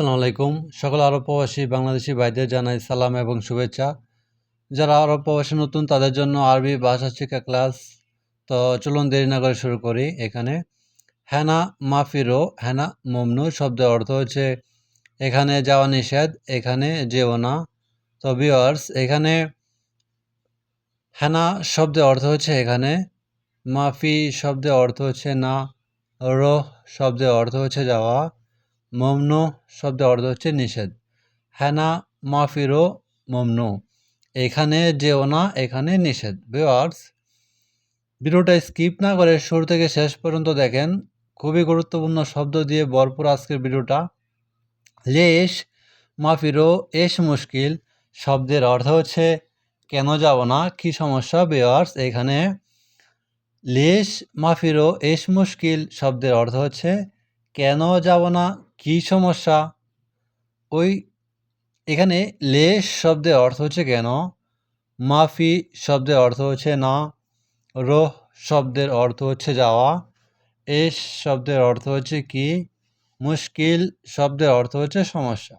আসসালামু আলাইকুম। সকল আরব প্রবাসী বাংলাদেশি ভাইদের জানাই সালাম এবং শুভেচ্ছা। যারা আরব প্রবাসী নতুন, তাদের জন্য আরবি ভাষা শিক্ষা ক্লাস। তো চলুন দেরি না করে শুরু করি এখানে। হ্যানা মাফিরো হ্যানা মমনু শব্দের অর্থ হচ্ছে, এখানে যাওয়া নিষেধ, এখানে যেও না। তো ভিওয়ার্স এখানে হ্যানা শব্দের অর্থ হচ্ছে এখানে, মাফি শব্দের অর্থ হচ্ছে না, রোহ শব্দের অর্থ হচ্ছে যাওয়া। মমনু শব্দের অর্থ হচ্ছে নিষেধ। হ্যানা মাফিরো মমনু। এখানে যেও না, এখানে নিষেধ। ভিওয়ার্স ভিডিওটা স্কিপ না করে শুরু থেকে শেষ পর্যন্ত দেখেন। খুবই গুরুত্বপূর্ণ শব্দ দিয়ে ভরপুর আজকের ভিডিওটা। লেশ মাফিরো এস মুশকিল শব্দের অর্থ হচ্ছে কেন যাব না, কি সমস্যা? ভিওয়ার্স এখানে লেশ মাফিরো এস মুশকিল শব্দের অর্থ হচ্ছে কেন যাব না কি সমস্যা? ওই এখানে লেশ শব্দের অর্থ হচ্ছে কেন? মাফি শব্দের অর্থ হচ্ছে না। রোহ শব্দের অর্থ হচ্ছে যাওয়া। এস শব্দের অর্থ হচ্ছে কি? মুশকিল শব্দের অর্থ হচ্ছে সমস্যা।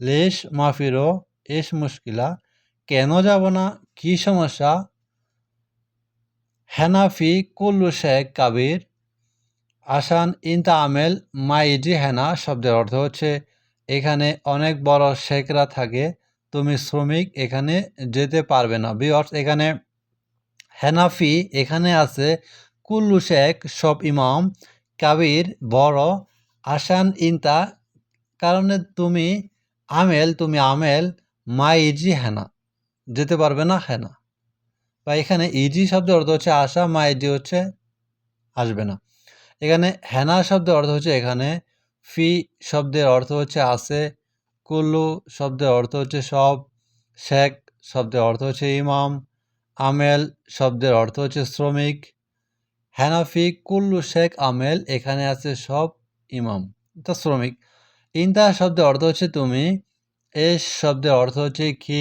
লেশ মাফিরো এস, মুশকিলা। কেন যাব না? কি সমস্যা? হেনাফি, কুল্লু শেখ, কাবির। আসান ইনতা আমেল মাইজি হেনা শব্দের অর্থ হচ্ছে, এখানে অনেক বড় শেখরা থাকে, তুমি শ্রমিক, এখানে যেতে পারবে না। বিয়র্স এখানে হেনাফি এখানে আছে, কুল্লু শেখ, সব ইমাম, কাবির, বড়, আসান ইনতা কারণে তুমি আমেল তুমি আমেল, মা ইজি হেনা যেতে পারবে না হেনা বা এখানে ইজি শব্দের অর্থ হচ্ছে আশা মা ইজি হচ্ছে, আসবে না। এখানে হেনা শব্দের অর্থ হচ্ছে এখানে, ফি শব্দের অর্থ হচ্ছে আছে, কুল্লু শব্দের অর্থ হচ্ছে সব, শেখ শব্দের অর্থ হচ্ছে ইমাম, আমেল শব্দের অর্থ হচ্ছে শ্রমিক হেনাফি কুল্লু, শেখ, আমেল, এখানে আছে সব, ইমাম, তা শ্রমিক। ইন্তা শব্দের অর্থ হচ্ছে তুমি, এস শব্দের অর্থ হচ্ছে কি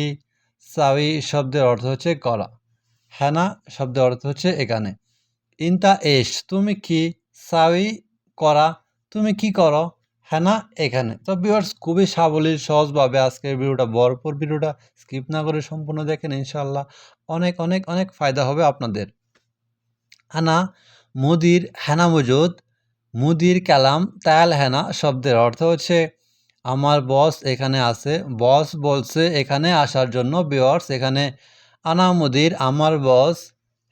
সাউই শব্দের অর্থ হচ্ছে করা, হেনা শব্দের অর্থ হচ্ছে এখানে। ইন্তা এস, তুমি কি? সাউই করা, তুমি কি করো? হ্যাঁ না এখানে। তো ভিউয়ার্স খুবই সাবলীল, সহজভাবে আজকের ভিডিওটা, ভরপুর ভিডিওটা স্কিপ না করে সম্পূর্ণ দেখেন ইনশাল্লাহ অনেক অনেক অনেক ফায়দা হবে আপনাদের। হানা, মুদির, হেনা মজুদ, মুদির কালাম তায়াল হেনা শব্দের অর্থ হচ্ছে, আমার বস এখানে আছে বস বলছে এখানে আসার জন্য ভিউয়ার্স এখানে আনা মুদির, আমার বস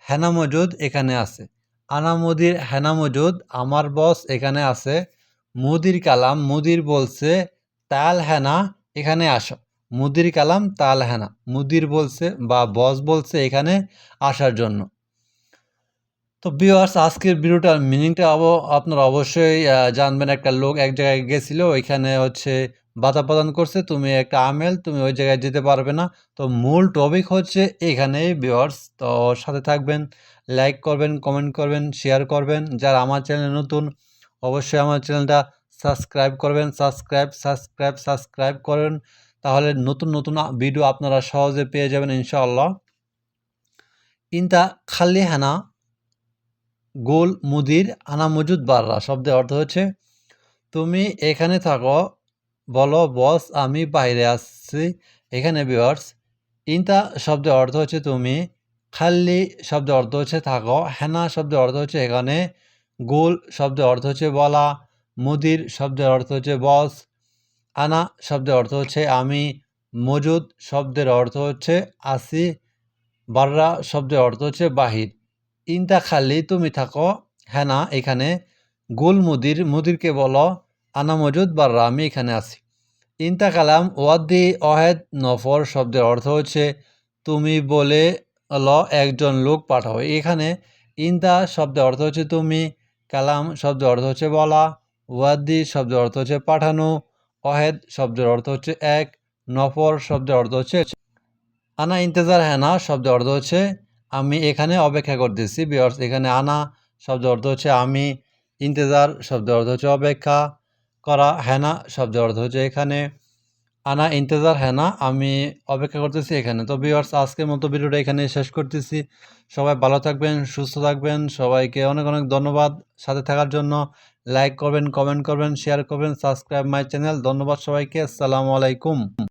হেনা মজুদ এখানে আছে। আনা মুদির হেনা মজুদ আমার বস এখানে আছে। মুদির কালাম, মুদির বলছে, তাল হেনা, এখানে আসো। মুদির কালাম, তাল হেনা। মুদির বলছে বা বস বলছে, এখানে আসার জন্য। তো বিওয়ার্স আজকের ভিডিওটার মিনিংটা আপনারা অবশ্যই জানবেন। একটা লোক এক জায়গায় গেছিল, ওইখানে হচ্ছে বাধা প্রদান করছে, তুমি একটা আমেল, তুমি ওই জায়গায় যেতে পারবে না। তো মূল টপিক হচ্ছে এখানেই বিওয়ার্স তো সাথে থাকবেন লাইক করবেন কমেন্ট করবেন শেয়ার করবেন। যারা আমার চ্যানেলে নতুন, অবশ্যই আমার চ্যানেলটা সাবস্ক্রাইব করবেন সাবস্ক্রাইব সাবস্ক্রাইব সাবস্ক্রাইব করেন। তাহলে নতুন নতুন ভিডিও আপনারা সহজে পেয়ে যাবেন, ইনশাআল্লাহ। ইনতা খালি হানা, গোল মুদির আনা মজুদ বাররা, শব্দের অর্থ হচ্ছে, তুমি এখানে থাকো বলো, বস, আমি বাইরে আসছি। এখানে বিয়ার্স ইনতা শব্দের অর্থ হচ্ছে তুমি খাল্লি শব্দের অর্থ হচ্ছে থাকো, হেনা শব্দের অর্থ হচ্ছে এখানে, গোল শব্দের অর্থ হচ্ছে বলা, মুদির শব্দের অর্থ হচ্ছে বস, আনা শব্দের অর্থ হচ্ছে আমি, মজুদ শব্দের অর্থ হচ্ছে আসি, বাররা শব্দের অর্থ হচ্ছে বাহির। ইনতা খালি তুমি থাকো, হেনা এখানে, গোল মুদির, মুদিরকে বলো আনা মজুদ বাররা আমি এখানে আছি। ইনতা কালাম ওয়াদ্দি অহেদ নফর শব্দের অর্থ হচ্ছে, তুমি বলে ল একজন লোক পাঠাও। এখানে ইনতা শব্দের অর্থ হচ্ছে তুমি, কালাম শব্দের অর্থ হচ্ছে বলা, ওয়াদ্দি শব্দের অর্থ হচ্ছে পাঠানো, অহেদ শব্দের অর্থ হচ্ছে এক, নফর শব্দের অর্থ হচ্ছে আনা ইন্তজার হেনা শব্দের অর্থ হচ্ছে, আমি এখানে অপেক্ষা করতেছি। বিয়ার্স এখানে আনা শব্দের অর্থ হচ্ছে, আমি। ইন্তজার শব্দের অর্থ হচ্ছে, অপেক্ষা। করা, হেনা শব্দের অর্থ হচ্ছে এখানে, আনা, ইন্তজার, হেনা, আমি অপেক্ষা করতেছি এখানে। তো বিয়ার্স আজকের মতো ভিডিওটা এখানে শেষ করতেছি। সবাই ভালো থাকবেন, সুস্থ থাকবেন, সবাইকে অনেক অনেক ধন্যবাদ। সাথে থাকার জন্য লাইক করবেন কমেন্ট করবেন শেয়ার করবেন সাবস্ক্রাইব মাই চ্যানেল ধন্যবাদ সবাইকে, আসসালামু আলাইকুম।